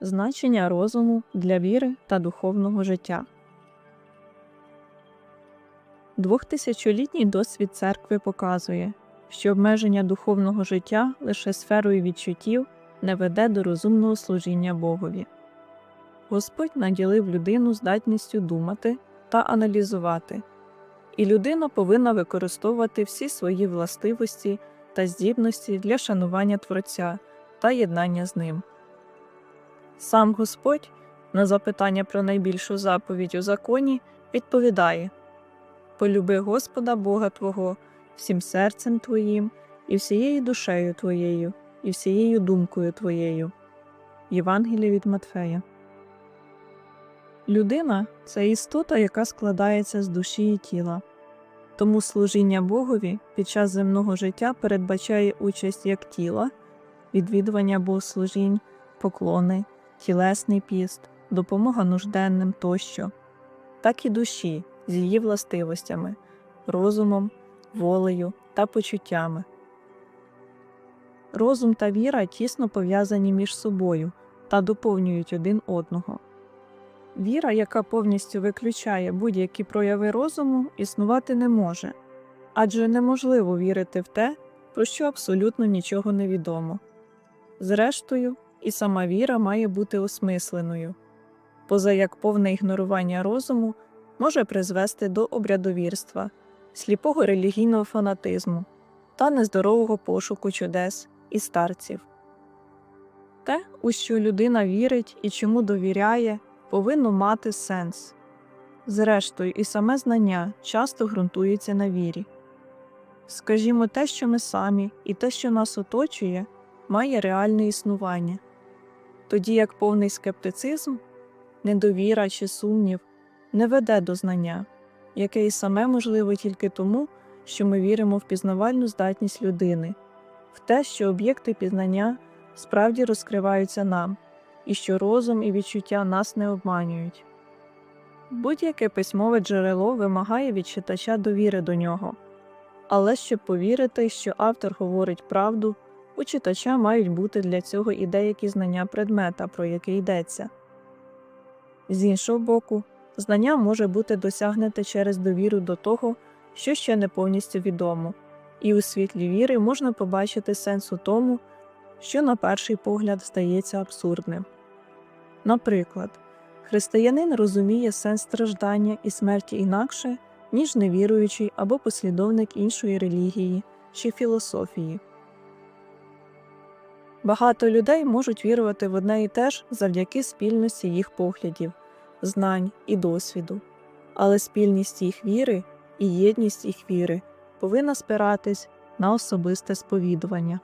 Значення розуму для віри та духовного життя. Двохтисячолітній досвід церкви показує, що обмеження духовного життя лише сферою відчуттів не веде до розумного служіння Богові. Господь наділив людину здатністю думати та аналізувати, і людина повинна використовувати всі свої властивості та здібності для шанування Творця та єднання з ним. Сам Господь на запитання про найбільшу заповідь у законі відповідає Полюби Господа Бога Твого всім серцем Твоїм, і всією душею Твоєю, і всією думкою Твоєю. Євангеліє від Матфея. Людина це істота, яка складається з душі і тіла. Тому служіння Богові під час земного життя передбачає участь як тіла, відвідування богослужінь, поклони, тілесний піст, допомога нужденним тощо, так і душі з її властивостями, розумом, волею та почуттями. Розум та віра тісно пов'язані між собою та доповнюють один одного. Віра, яка повністю виключає будь-які прояви розуму, існувати не може, адже неможливо вірити в те, про що абсолютно нічого не відомо. Зрештою, і сама віра має бути осмисленою, поза як повне ігнорування розуму може призвести до обрядовірства, сліпого релігійного фанатизму та нездорового пошуку чудес і старців. Те, у що людина вірить і чому довіряє, повинно мати сенс. Зрештою, і саме знання часто ґрунтується на вірі. Скажімо, те, що ми самі, і те, що нас оточує, має реальне існування, тоді як повний скептицизм, недовіра чи сумнів не веде до знання, яке і саме можливе тільки тому, що ми віримо в пізнавальну здатність людини, в те, що об'єкти пізнання справді розкриваються нам, і що розум і відчуття нас не обманюють. Будь-яке письмове джерело вимагає від читача довіри до нього, але щоб повірити, що автор говорить правду, у читача мають бути для цього і деякі знання предмета, про який йдеться. З іншого боку, знання може бути досягнуте через довіру до того, що ще не повністю відомо, і у світлі віри можна побачити сенс у тому, що на перший погляд здається абсурдним. Наприклад, християнин розуміє сенс страждання і смерті інакше, ніж невіруючий або послідовник іншої релігії чи філософії. Багато людей можуть вірувати в одне і те ж завдяки спільності їх поглядів, знань і досвіду, але спільність їх віри і єдність їх віри повинна спиратись на особисте сповідування.